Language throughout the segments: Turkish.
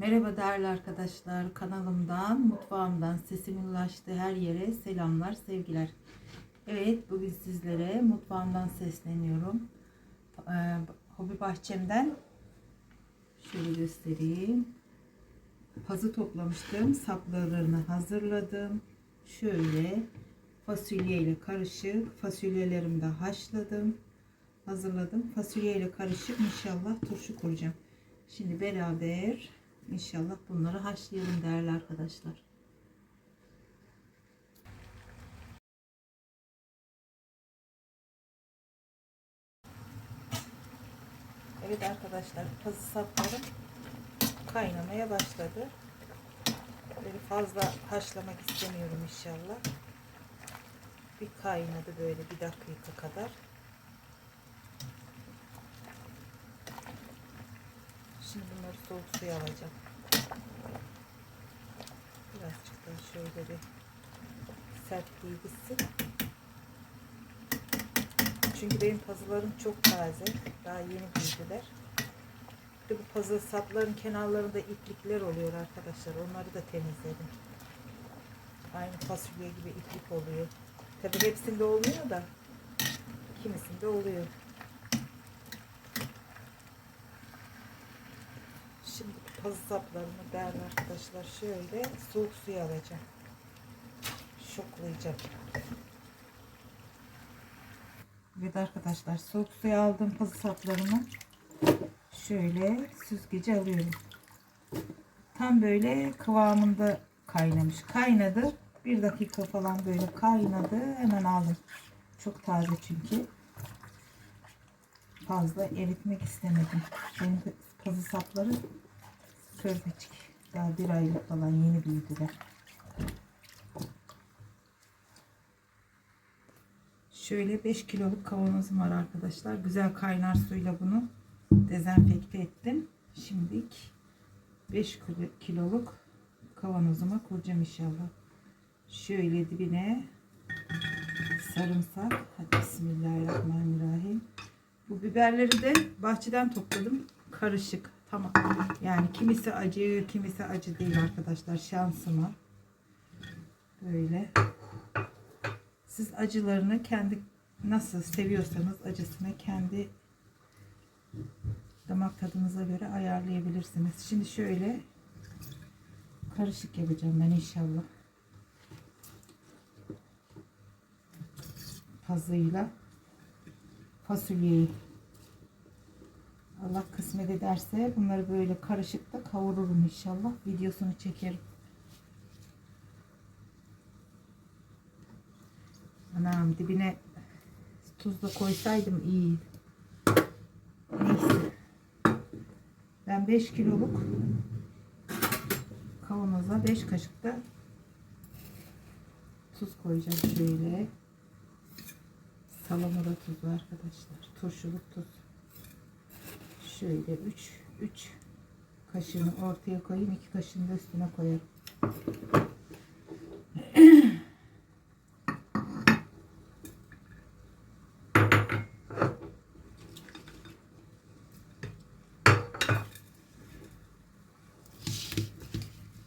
Merhaba değerli arkadaşlar. Kanalımdan, mutfağımdan sesimin ulaştığı her yere selamlar, sevgiler. Evet, bugün sizlere mutfağımdan sesleniyorum. Ee, hobi bahçemden şöyle göstereyim. Pazı toplamıştım. Saplarını hazırladım. Şöyle fasulye ile karışık. Fasulyelerimi de haşladım. Hazırladım. Fasulye ile karışık inşallah turşu kuracağım. Şimdi beraber inşallah bunları haşlayalım değerli arkadaşlar. Evet arkadaşlar pazı saplarım kaynamaya başladı. Böyle fazla haşlamak istemiyorum inşallah. Bir kaynadı böyle bir dakika kadar. Şimdi bunları soğuk suya alacağım. Birazcık daha şöyle bir sertliği gitsin. Çünkü benim pazılarım çok taze. Daha yeni büyüdüler. Bir bu pazı sapların kenarlarında iplikler oluyor arkadaşlar. Onları da temizledim. Aynı fasulye gibi iplik oluyor. Tabi hepsinde olmuyor da kimisinde oluyor. Şimdi pazı saplarını değerli arkadaşlar şöyle soğuk suya alacağım. Şoklayacağım. Evet arkadaşlar soğuk suya aldım pazı saplarımı. Şöyle süzgeci alıyorum. Tam böyle kıvamında kaynamış. Kaynadı. Bir dakika falan böyle kaynadı. Hemen aldım. Çok taze çünkü. Fazla eritmek istemedim. Benim pazı sapları kördecik. Daha bir aylık falan yeni büyüdüler. Şöyle 5 kiloluk kavanozum var arkadaşlar. Güzel kaynar suyla bunu dezenfekte ettim. Şimdilik 5 kiloluk kavanozuma kuracağım inşallah. Şöyle dibine sarımsak. Hadi bismillahirrahmanirrahim. Bu biberleri de bahçeden topladım. Karışık. Tamam. Yani kimisi acı, kimisi acı değil arkadaşlar. Şansıma. Böyle. Siz acılarını kendi nasıl seviyorsanız acısını kendi damak tadınıza göre ayarlayabilirsiniz. Şimdi şöyle karışık yapacağım ben inşallah. Pazıyla fasulyeyi. Allah kısmet ederse bunları böyle karışık da kavururum inşallah. Videosunu çekerim. Anam dibine tuz da koysaydım iyi. Neyse. Ben 5 kiloluk kavanoza 5 kaşık da tuz koyacağım şöyle. Salamura tuzu arkadaşlar. Turşuluk tuz. Şöyle 3 3 kaşığını ortaya koyayım. 2 kaşığını da üstüne koyarım.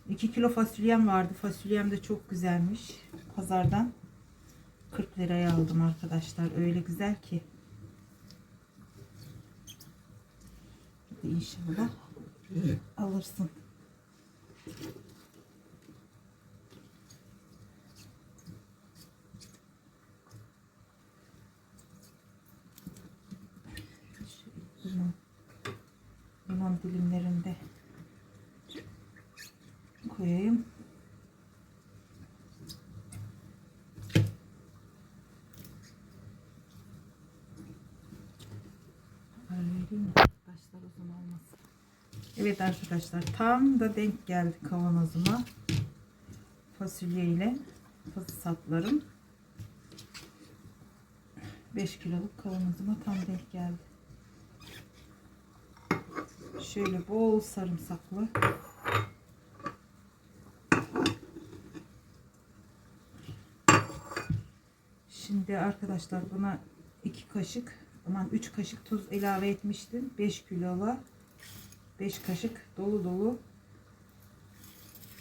İki kilo fasulyem vardı. Fasulyem de çok güzelmiş. Pazardan 40 liraya aldım arkadaşlar. Öyle güzel ki. Hadi inşallah alırsın. Şöyle limon, dilimlerinde koyayım. Taşlar uzun olmasın. Evet arkadaşlar tam da denk geldi kavanozuma. Fasulye ile saplarım. 5 kiloluk kavanozuma tam denk geldi. Şöyle bol sarımsaklı. Şimdi arkadaşlar buna 2 kaşık aman 3 kaşık tuz ilave etmiştim. 5 kilola 5 kaşık dolu dolu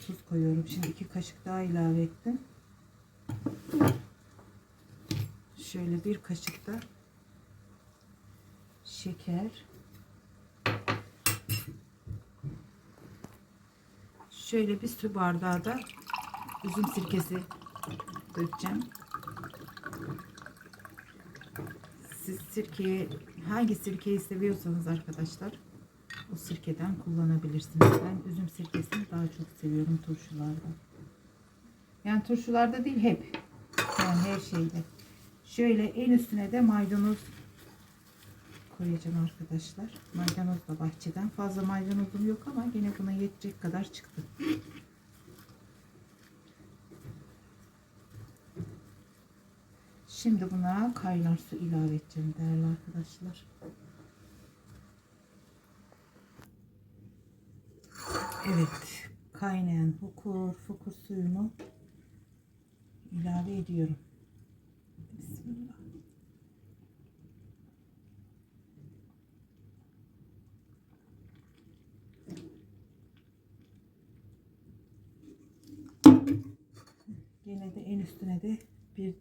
tuz koyuyorum. Şimdi iki kaşık daha ilave ettim. Şöyle bir kaşık da şeker. Şöyle bir su bardağı da üzüm sirkesi dökeceğim. Siz sirkeyi hangi sirkeyi seviyorsanız arkadaşlar o sirkeden kullanabilirsiniz. Ben üzüm sirkesini daha çok seviyorum turşularda. Yani turşularda değil hep. Yani her şeyde. Şöyle en üstüne de maydanoz koyacağım arkadaşlar. Maydanoz da bahçeden. Fazla maydanozum yok ama yine buna yetecek kadar çıktı. Şimdi buna kaynar su ilave edeceğim değerli arkadaşlar. Evet, kaynayan hukur fukur suyumu ilave ediyorum. Bismillah. Yine de en üstüne de bir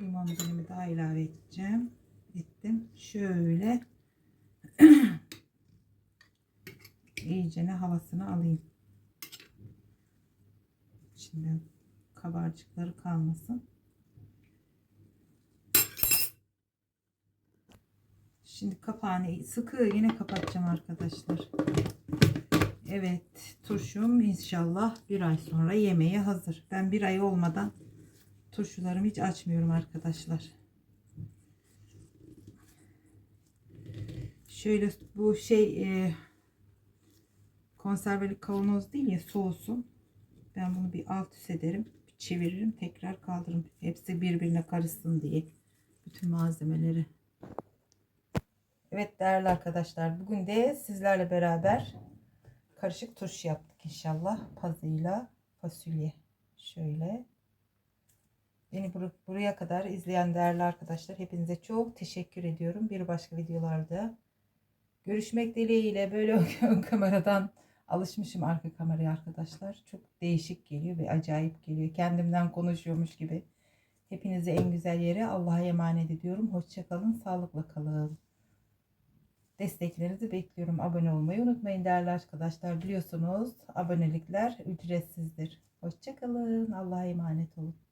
limon dilimi daha ilave edeceğim. Ettim. Şöyle iyicene havasını alayım. Şimdi kabarcıkları kalmasın. Şimdi kapağını sıkı yine kapatacağım arkadaşlar. Evet turşum inşallah bir ay sonra yemeğe hazır. Ben bir ay olmadan turşularımı hiç açmıyorum arkadaşlar. Şöyle bu şey e, konserveli kavanoz değil ya soğusun. Ben bunu bir alt üst ederim. Çeviririm tekrar kaldırırım. Hepsi birbirine karışsın diye. Bütün malzemeleri. Evet değerli arkadaşlar bugün de sizlerle beraber karışık turşu yaptık inşallah. Pazıyla fasulye. Şöyle. Beni bur- buraya kadar izleyen değerli arkadaşlar hepinize çok teşekkür ediyorum. Bir başka videolarda görüşmek dileğiyle böyle ön kameradan alışmışım arka kameraya arkadaşlar. Çok değişik geliyor ve acayip geliyor. Kendimden konuşuyormuş gibi. Hepinize en güzel yere Allah'a emanet ediyorum. Hoşçakalın, sağlıkla kalın. Desteklerinizi bekliyorum. Abone olmayı unutmayın değerli arkadaşlar. Biliyorsunuz abonelikler ücretsizdir. Hoşçakalın. Allah'a emanet olun.